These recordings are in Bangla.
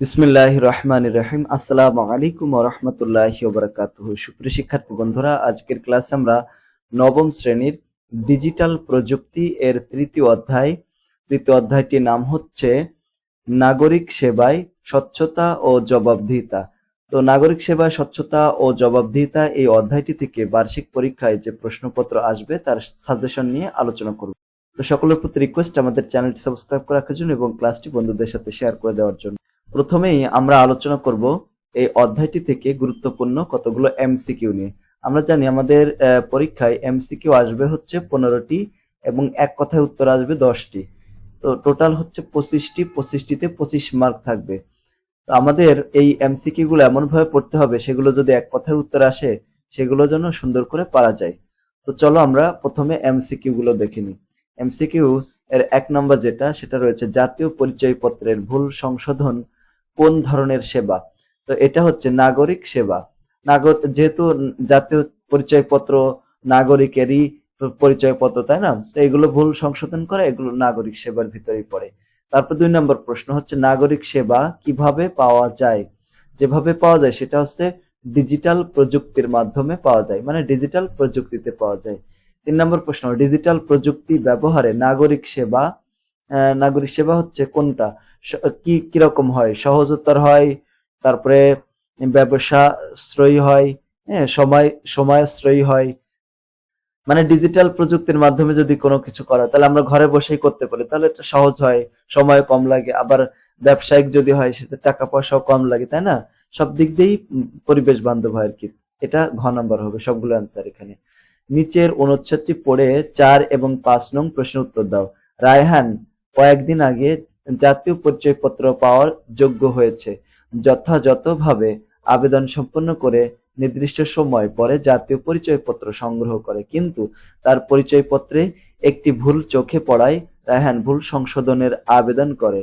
বিসমিল্লাহ রহমান রহিম। আসসালামু আলাইকুম রহমতুল্লাহ বরকাতুহ। সুপ্রিয় শিক্ষার্থী বন্ধুরা, আজকের ক্লাসে আমরা নবম শ্রেণির ডিজিটাল প্রযুক্তি এর তৃতীয় অধ্যায়, তৃতীয় অধ্যায়টির নাম হচ্ছে নাগরিক সেবায় স্বচ্ছতা ও জবাবদিহিতা। তো নাগরিক সেবায় স্বচ্ছতা ও জবাবদিহিতা এই অধ্যায়টি থেকে বার্ষিক পরীক্ষায় যে প্রশ্নপত্র আসবে, তার সাজেশন নিয়ে আলোচনা করব। তো সকলের প্রতি রিকোয়েস্ট আমাদের চ্যানেলটি সাবস্ক্রাইব করে রাখার জন্য এবং ক্লাসটি বন্ধুদের সাথে শেয়ার করে দেওয়ার জন্য। প্রথমেই আমরা আলোচনা করব এই অধ্যায়টি থেকে গুরুত্বপূর্ণ কতগুলো এমসিকিউ নিয়ে। আমরা জানি আমাদের পরীক্ষায় এমসিকিউ আসবে হচ্ছে পনেরোটি এবং এক কথায় উত্তর আসবে দশটি। তো টোটাল হচ্ছে পঁচিশটি, পঁচিশটিতে পঁচিশ মার্ক থাকবে। তো আমাদের এই এমসিকিউ গুলো এমন ভাবে পড়তে হবে, সেগুলো যদি এক কথায় উত্তর আসে, সেগুলো যেন সুন্দর করে পারা যায়। তো চলো আমরা প্রথমে এমসিকিউ গুলো দেখে এমসিকিউ এর এক নম্বর যেটা, সেটা রয়েছে জাতীয় পরিচয়পত্রের ভুল সংশোধন কোন ধরনের সেবা? তো এটা হচ্ছে নাগরিক সেবা। নাগর যেহেতু জাতীয় পরিচয়পত্র নাগরিকেরই পরিচয়পত্র, তাই না? তো এগুলো ভুল সংশোধন করে এগুলো নাগরিক সেবার ভিতরেই পড়ে। তারপর দুই নম্বর প্রশ্ন হচ্ছে, নাগরিক সেবা কীভাবে পাওয়া যায়? যেভাবে পাওয়া যায় সেটা হচ্ছে ডিজিটাল প্রযুক্তির মাধ্যমে পাওয়া যায় মানে ডিজিটাল প্রযুক্তিতে পাওয়া যায়। তিন নম্বর প্রশ্ন, ডিজিটাল প্রযুক্তি ব্যবহারে নাগরিক সেবা নাগরিক সেবা হচ্ছে কোনটা? কি, কীরকম হয়? সহজতর হয়, তারপরে ব্যবসা শ্রয়ী হয় হ্যাঁ সময় সময়শ্রয়ী হয়। মানে ডিজিটাল প্রযুক্তির মাধ্যমে যদি কোনো কিছু করা, তাহলে আমরা ঘরে বসেই করতে পারি, তাহলে এটা সহজ হয়, সময় কম লাগে। আবার ব্যবসায়িক যদি হয় সেটা টাকা পয়সাও কম লাগে, তাই না? সব দিক দিয়েই পরিবেশ বান্ধব হয় আর কি। এটা ঘ নাম্বার হবে, সবগুলো অ্যান্সার এখানে। নিচের অনুচ্ছেদটি পড়ে চার এবং পাঁচ নং প্রশ্ন উত্তর দাও। রায়হান কয়েকদিন আগে জাতীয় পরিচয়পত্র পাওয়ার যোগ্য হয়েছে। যথাযথভাবে আবেদন সম্পন্ন করে নির্দিষ্ট সময় পরে জাতীয় পরিচয়পত্র সংগ্রহ করে। কিন্তু তার পরিচয়পত্রে একটি ভুল চোখে পড়ায় রায়হান ভুল সংশোধনের আবেদন করে।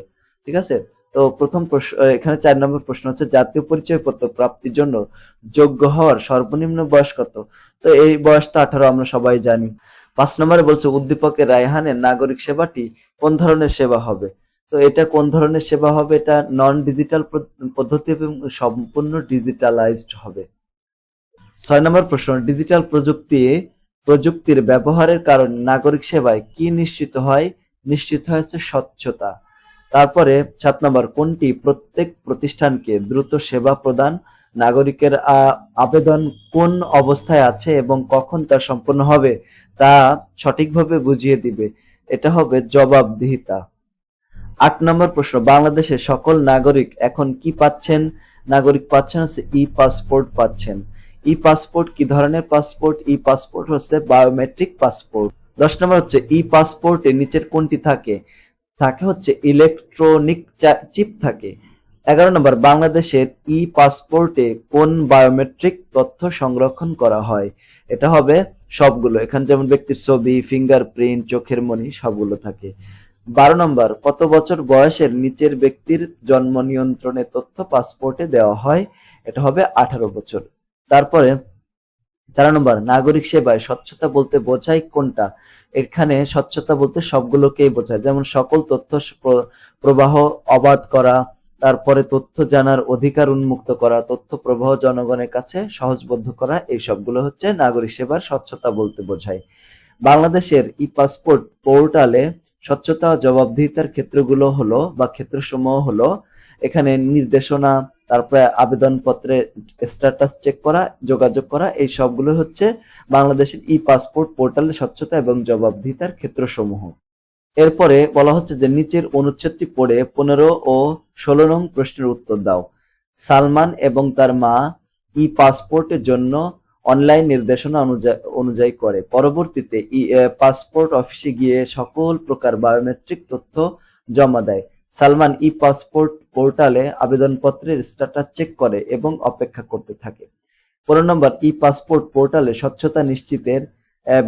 ঠিক আছে? তো প্রথম প্রশ্ন এখানে চার নম্বর প্রশ্ন হচ্ছে, জাতীয় পরিচয়পত্র প্রাপ্তির জন্য যোগ্য হওয়ার সর্বনিম্ন বয়স কত? তো এই বয়স তো আঠারো, আমরা সবাই জানি। পাঁচ নম্বরে বলছে, উদ্দীপকের রায়হানের নাগরিক সেবাটি কোন ধরনের সেবা হবে? তো এটা কোন ধরনের সেবা হবে? এটা নন ডিজিটাল পদ্ধতি এবং সম্পূর্ণ ডিজিটালাইজড হবে। ছয় নম্বর প্রশ্ন ডিজিটাল প্রযুক্তি, প্রযুক্তির ব্যবহারের কারণে নাগরিক সেবায় কি নিশ্চিত হয়? নিশ্চিত হয়েছে স্বচ্ছতা। তারপরে সাত নম্বর, কোনটি প্রত্যেক প্রতিষ্ঠানকে দ্রুত সেবা প্রদান নাগরিকের আবেদন কোন অবস্থায় আছে এবং কখন তা সম্পন্ন হবে তা সঠিকভাবে বুঝিয়ে দিবে। এটা হবে জবাবদিহিতা। আট নম্বর প্রশ্ন বাংলাদেশের সকল নাগরিক এখন কি পাচ্ছেন? নাগরিক পাচ্ছেন হচ্ছে ই পাসপোর্ট পাচ্ছেন। ই পাসপোর্ট কি ধরনের পাসপোর্ট? ই পাসপোর্ট হচ্ছে বায়োমেট্রিক পাসপোর্ট। দশ নম্বর হচ্ছে ই পাসপোর্টে নিচের কোনটি থাকে? থাকে হচ্ছে ইলেকট্রনিক চিপ থাকে। এগারো নম্বর, বাংলাদেশের ই পাসপোর্টে কোন বায়োমেট্রিক তথ্য সংরক্ষণ করা হয়? এটা হবে সবগুলো। এখানে যেমন ব্যক্তির ছবি ফিঙ্গারপ্রিন্ট চোখের মনি সবগুলো থাকে। বারো নম্বর, কত বছর বয়সের নিচের ব্যক্তির জন্ম নিয়ন্ত্রণের তথ্য পাসপোর্টে দেওয়া হয়? এটা হবে আঠারো বছর। তারপরে, তেরো নম্বর, নাগরিক সেবায় স্বচ্ছতা বলতে বোঝায় কোনটা? এখানে স্বচ্ছতা বলতে সবগুলোকেই বোঝায়। যেমন সকল তথ্য প্র- প্রবাহ, অবাধ করা তারপরে তথ্য জানার অধিকার উন্মুক্ত করা, তথ্য প্রবাহ জনগণের কাছে সহজবদ্ধ করা এই সবগুলো হচ্ছে নাগরিক সেবার স্বচ্ছতা বলতে বোঝায়। বাংলাদেশের ই পাসপোর্ট পোর্টালে স্বচ্ছতা জবাবদিহিতার ক্ষেত্রগুলো হলো বা ক্ষেত্রসমূহ হলো, এখানে নির্দেশনা, তারপরে আবেদনপত্রে স্ট্যাটাস চেক করা, যোগাযোগ করা এই সবগুলো হচ্ছে বাংলাদেশের ই পাসপোর্ট পোর্টালে স্বচ্ছতা এবং জবাবদিহিতার ক্ষেত্রসমূহ। এরপরে বলা হচ্ছে যে নিচের অনুচ্ছেদটি পড়ে পনেরো ও ষোলো নং প্রশ্নের উত্তর দাও। সালমান এবং তার মা ই পাসপোর্টের জন্য অনলাইন নির্দেশনা অনুযা- অনুযায়ী করে। পরবর্তীতে ই পাসপোর্ট অফিসে গিয়ে সকল প্রকার বায়োমেট্রিক তথ্য জমা দেয়। সালমান ই পাসপোর্ট পোর্টালে আবেদনপত্রের স্ট্যাটাস চেক করে এবং অপেক্ষা করতে থাকে। পনেরো নম্বর, ই পাসপোর্ট পোর্টালে স্বচ্ছতা নিশ্চিতের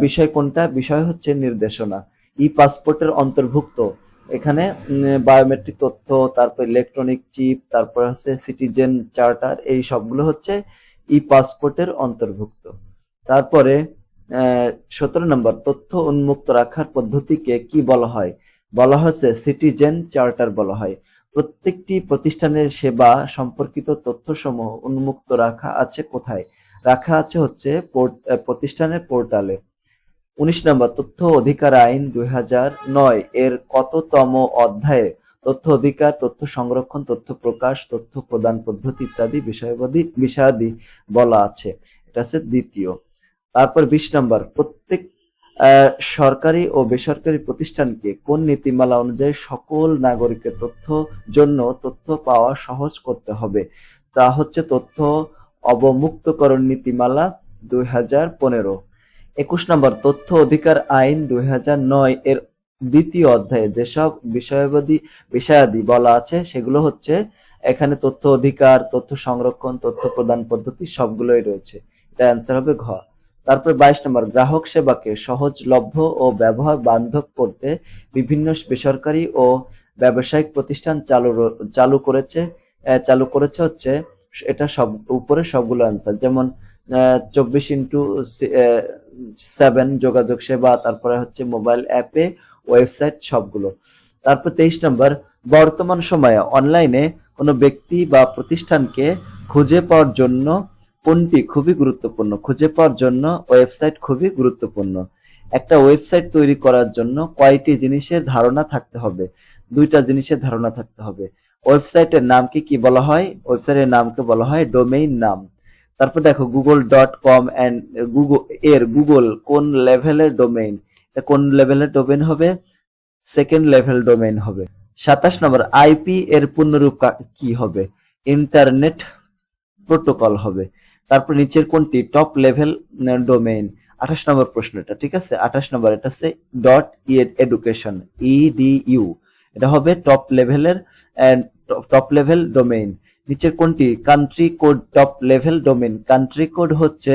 বিষয় কোনটা? বিষয় হচ্ছে নির্দেশনা। ই পাসপোর্টের অন্তর্ভুক্ত। এখানে বায়োমেট্রিক তথ্য, তারপর ইলেকট্রনিক চিপ তারপর হচ্ছে সিটিজেন চার্টার এই সবগুলো হচ্ছে ই পাসপোর্টের অন্তর্ভুক্ত। তারপরে সতেরো নম্বর, তথ্য উন্মুক্ত রাখার পদ্ধতিকে কি বলা হয়? বলা হচ্ছে সিটিজেন চার্টার বলা হয়। প্রত্যেকটি প্রতিষ্ঠানের সেবা সম্পর্কিত তথ্যসমূহ উন্মুক্ত রাখা আছে কোথায়? রাখা আছে হচ্ছে প্রতিষ্ঠানের পোর্টালে। উনিশ নম্বর, তথ্য অধিকার আইন দুই এর কততম অধ্যায়ে তথ্য অধিকার, তথ্য সংরক্ষণ, তথ্য প্রকাশ, তথ্য প্রদান পদ্ধতি ইত্যাদি বিষয়াবধি বিষয়াদি বলা আছে। এটা আছে দ্বিতীয়। তারপর বিশ নম্বর, প্রত্যেক সরকারি ও বেসরকারি প্রতিষ্ঠানকে কোন নীতিমালা অনুযায়ী সকল নাগরিকের তথ্য জন্য তথ্য পাওয়া সহজ করতে হবে? তা হচ্ছে তথ্য অবমুক্তকরণ নীতিমালা দুই হাজার পনেরো। একুশ নম্বর, তথ্য অধিকার আইন দুই এর দ্বিতীয় অধ্যায়ে যেসব বিষয়াবধি বিষয়াদি বলা আছে, সেগুলো হচ্ছে, এখানে তথ্য অধিকার, তথ্য সংরক্ষণ, তথ্য প্রদান পদ্ধতি সবগুলোই রয়েছে। এটা অ্যান্সার হবে ঘ। তারপর বাইশ নম্বর, গ্রাহক সেবাকে সহজলভ্য ও ব্যবহার বান্ধব করতে বিভিন্ন বেসরকারি ও ব্যবসায়িক প্রতিষ্ঠান চালু চালু করেছে চালু করেছে হচ্ছে, এটা সব, উপরে সবগুলো অ্যান্সার যেমন চব্বিশ ইন্টু সেভেন যোগাযোগ সেবা, তারপরে হচ্ছে মোবাইল অ্যাপে, ওয়েবসাইট সবগুলো। তারপর তেইশ নম্বর, বর্তমান সময়ে অনলাইনে কোনো ব্যক্তি বা প্রতিষ্ঠানকে খুঁজে পাওয়ার জন্য কোনটি খুবই গুরুত্বপূর্ণ? খুঁজে পাওয়ার জন্য ওয়েবসাইট খুবই গুরুত্বপূর্ণ। একটা ওয়েবসাইট তৈরি করার জন্য কয়টি জিনিসের ধারণা থাকতে হবে? দুইটা জিনিসের ধারণা থাকতে হবে। ওয়েবসাইটের নামকে কি বলা হয়? ওয়েবসাইটের নামকে বলা হয় ডোমেইন নাম। তারপর দেখো Google dot com and Google এর গুগল কোন লেভেলের ডোমেইন এটা কোন লেভেলের ডোমেইন হবে? সেকেন্ড লেভেল ডোমেইন হবে। সাতাশ নম্বর আইপি এর পূর্ণরূপ কা- হবে? ইন্টারনেট প্রোটোকল হবে। তারপর নিচের কোনটি? টপ লেভেল ডোমেইন আঠাশ নম্বর প্রশ্ন এটা ঠিক আছে? আঠাশ নম্বর, এটা হচ্ছে ডট এডুকেশন ইডিইউ এটা হবে টপ লেভেলের টপ লেভেল ডোমেইন নিচের কোনটি? Country code top level domain country code হচ্ছে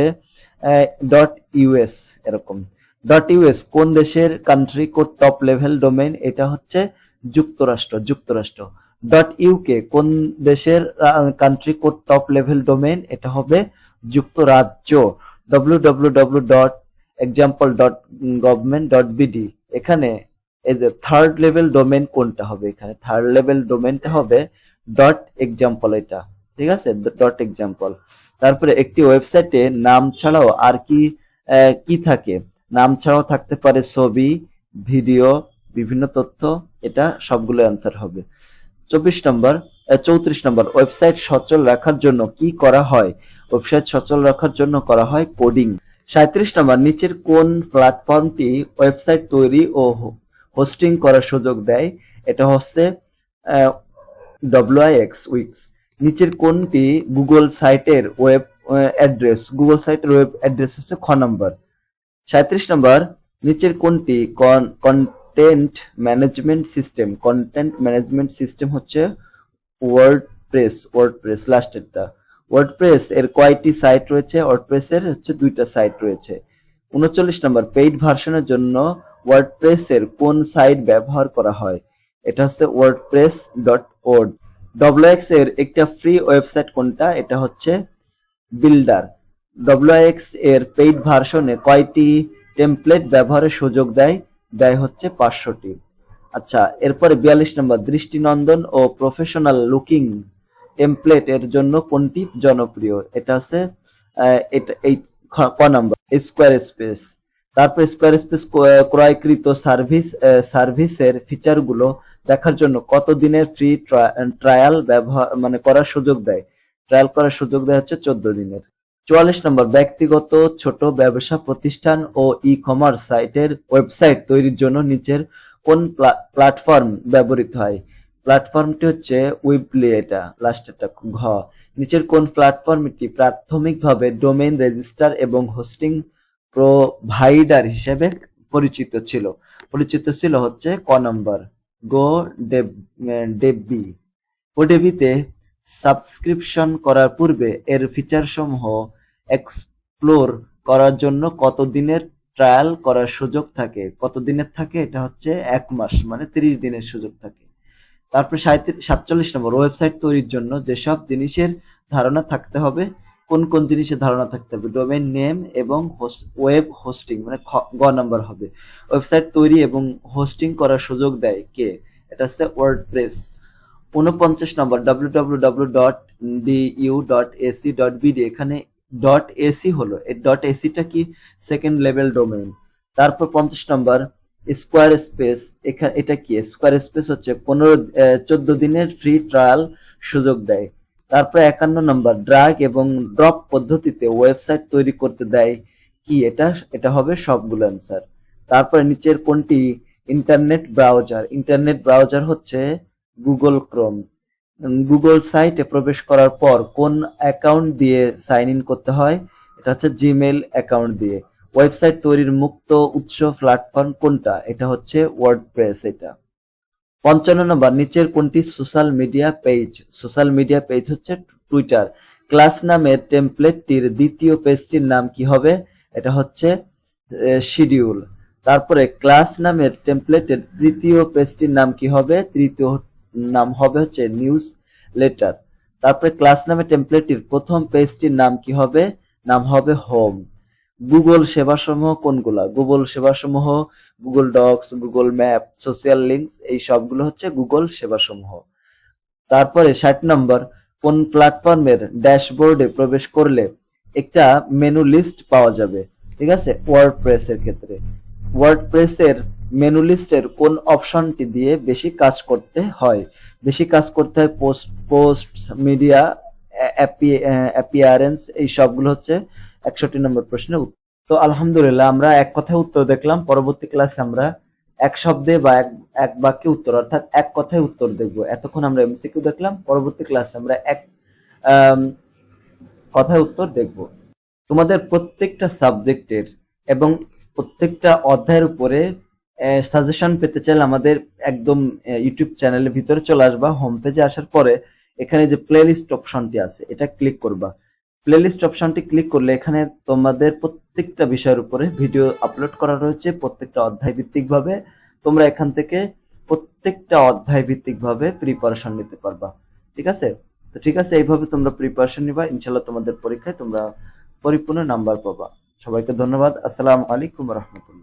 ডট ইউএস এরকম। ডট ইউএস কোন দেশের country code top level domain এটা হচ্ছে যুক্তরাষ্ট্র যুক্তরাষ্ট্র। ডট ইউকে কোন দেশের country code top level domain এটা হবে যুক্তরাজ্য। W W W dot example dot government dot BD এখানে এই যে থার্ড লেভেল ডোমেন কোনটা হবে? এখানে থার্ড লেভেল ডোমেনটা হবে ডট এক্সাম্পল এটা, ঠিক আছে? ডট এক্সাম্পল তারপরে একটি ওয়েবসাইটে নাম ছাড়াও আর কি কি থাকে? নাম ছাড়াও থাকতে পারে ছবি ভিডিও বিভিন্ন তথ্য, এটা সবগুলো অ্যান্সার হবে। চব্বিশ নম্বর চৌত্রিশ নম্বর ওয়েবসাইট সচল রাখার জন্য কি করা হয়? ওয়েবসাইট সচল রাখার জন্য করা হয় কোডিং সাঁত্রিশ নম্বর, নিচের কোন প্ল্যাটফর্মটি ওয়েবসাইট তৈরি ও হোস্টিং করার সুযোগ দেয়? এটা হচ্ছে ডব্লিউআইএক্স উইক্স নিচের কোনটি গুগল সাইটের ওয়েব অ্যাড্রেস গুগল সাইটের ওয়েব অ্যাড্রেস হচ্ছে খ নম্বর। সাঁত্রিশ নম্বর, নিচের কোনটি content management system content management system হচ্ছে ওয়ার্ড প্রেস ওয়ার্ড প্রেস লাস্টেরটা ওয়ার্ড প্রেস এর কয়টি সাইট রয়েছে? ওয়ার্ড এর হচ্ছে দুইটা সাইট রয়েছে। উনচল্লিশ নম্বর পেইড ভার্সনের জন্য ওয়ার্ডপ্রেস এর কোন সাইট ব্যবহার করা হয়? এটা হচ্ছে ওয়ার্ডপ্রেস ডট ওর্ড ডব্লিউএক্স এর একটা ফ্রি ওয়েবসাইট কোনটা? এটা হচ্ছে বিল্ডার ডব্লিউএক্স এর পেইড ভার্সনে কয়টি টেমপ্লেট ব্যবহারের সুযোগ দেয়? দেয় হচ্ছে পাঁচশোটি। আচ্ছা এরপরে বিয়াল্লিশ নম্বর, দৃষ্টিনন্দন ও প্রফেশনাল লুকিং টেমপ্লেট এর জন্য কোনটি জনপ্রিয়? এটা এটা এই ক নাম্বার স্কোয়ার স্পেস তারপর স্কোয়ার স্পেস ক্রয়কৃত সার্ভিস সার্ভিসের ফিচারগুলো দেখার জন্য কত দিনের ফ্রি ট্রায়াল ব্যবহার মানে করার সুযোগ দেয়? ট্রায়াল করার সুযোগ দেয় হচ্ছে চোদ্দ দিনের। চুয়াল্লিশ নম্বর, ব্যক্তিগত ছোট ব্যবসা প্রতিষ্ঠান ও ই কমার্স সাইটের ওয়েবসাইট তৈরির জন্য নিচের কোন প্ল্যাটফর্ম ব্যবহৃত হয়? প্ল্যাটফর্মটি হচ্ছে উইবলি এটা লাস্টেরটা ঘ। নিচের কোন প্ল্যাটফর্মটি প্রাথমিকভাবে ডোমেইন রেজিস্টার এবং হোস্টিং প্রোভাইডার হিসেবে পরিচিত ছিল? পরিচিত ছিল হচ্ছে ক নম্বর। গো ডেবি ওডেবিতে সাবস্ক্রিপশন করার পূর্বে এর ফিচার সমূহ এক্সপ্লোর করার জন্য কত দিনের ট্রায়াল করার সুযোগ থাকে? কত দিনের থাকে? এটা হচ্ছে এক মাস মানে তিরিশ দিনের সুযোগ থাকে। তারপর সাতচল্লিশ নম্বর ওয়েবসাইট তৈরির জন্য যেসব জিনিসের ধারণা থাকতে হবে কোন কোন জিনিসের ধারণা থাকতে হবে? ডোমেন নেম এবং ওয়েব হোস্টিং মানে গ নাম্বার হবে। ওয়েবসাইট তৈরি এবং হোস্টিং করার সুযোগ দেয় কে? এটা হচ্ছে ওয়ার্ডপ্রেস উনপঞ্চাশ নম্বর W dot DU dot AC dot BD এখানে. ডট এসি হলো। এই. ডট এসিটা কি? সেকেন্ড লেভেল ডোমেইন তারপর পঞ্চাশ নম্বর স্কোয়ার স্পেস এখানে এটা কি? স্কোয়ার স্পেস হচ্ছে পনেরো চোদ্দ দিনের ফ্রি ট্রায়াল সুযোগ দেয়। তারপর একান্ন নম্বর ড্রাগ এবং ড্রপ পদ্ধতিতে ওয়েবসাইট তৈরি করতে দেয় কি? এটা এটা হবে সবগুলো অ্যান্সার তারপরে নিচের কোনটি? ইন্টারনেট ব্রাউজার ইন্টারনেট ব্রাউজার হচ্ছে গুগল ক্রোম গুগল সাইটে প্রবেশ করার পর কোন অ্যাকাউন্ট দিয়ে সাইন ইন করতে হয়? এটা হচ্ছে জিমেল অ্যাকাউন্ট দিয়ে। ওয়েবসাইট তৈরির মুক্ত উৎস প্ল্যাটফর্ম কোনটা? এটা হচ্ছে ওয়ার্ডপ্রেস এটা। পঞ্চান্ন নম্বর, নিচের কোনটি social media page social media page হচ্ছে টুইটার ক্লাস নামের টেমপ্লেটটির দ্বিতীয় পেজটির নাম কি হবে? এটা হচ্ছে শিডিউল তারপরে ক্লাস নামের টেমপ্লেটের তৃতীয় পেজটির নাম কি হবে? তৃতীয় নাম হবে হচ্ছে নিউজ লেটার তারপরে ক্লাস নামের টেমপ্লেটটির প্রথম পেজটির নাম কি হবে? নাম হবে হোম গুগল সেবাসমূহ কোনগুলা? Google সেবাসমূহ Google Docs Google map social links এই সবগুলো হচ্ছে গুগল সেবাসমূহ। তারপরে ষাট নম্বর, কোন প্ল্যাটফর্মের ড্যাশবোর্ডে প্রবেশ করলে একটা মেনু লিস্ট পাওয়া যাবে? ঠিক আছে? ওয়ার্ডপ্রেস এর ক্ষেত্রে। ওয়ার্ডপ্রেস এর মেনু লিস্টের কোন অপশনটি দিয়ে বেশি কাজ করতে হয়? বেশি কাজ করতে হয় পোস্ট পোস্ট মিডিয়া অ্যাপিয়ারেন্স এই সবগুলো হচ্ছে একষট্টি নম্বর উত্তর। তো আলহামদুলিল্লাহ, আমরা এক কথায় উত্তর দেখলাম। পরবর্তী ক্লাসে আমরা এক শব্দে বা এক এক বাক্যে উত্তর, অর্থাৎ এক কথায় উত্তর দেখব। এতক্ষণ আমরা এমসিকিউ দেখলাম। পরবর্তী ক্লাসে আমরা এক কথায় উত্তর দেখব। তোমাদের প্রত্যেকটা সাবজেক্টের এবং প্রত্যেকটা অধ্যায়ের উপরে সাজেশন পেতে চাইলে আমাদের একদম ইউটিউব চ্যানেলের ভিতরে চলে আসবা। হোম পেজে আসার পরে এখানে যে প্লেলিস্ট অপশনটি আছে, এটা ক্লিক করবা। প্লেলিস্ট অপশনটি ক্লিক করলে এখানে তোমাদের প্রত্যেকটা বিষয়ের উপরে ভিডিও আপলোড করা রয়েছে প্রত্যেকটা অধ্যায় ভিত্তিক ভাবে। তোমরা এখান থেকে প্রত্যেকটা অধ্যায় ভিত্তিক ভাবে প্রিপারেশন নিতে পারবা। ঠিক আছে? তো ঠিক আছে, এইভাবে তোমরা প্রিপারেশন নিবা। ইনশাল্লাহ তোমাদের পরীক্ষায় তোমরা পরিপূর্ণ নাম্বার পাবা। সবাইকে ধন্যবাদ। আসসালামু আলাইকুম রহমতুল্লাহ।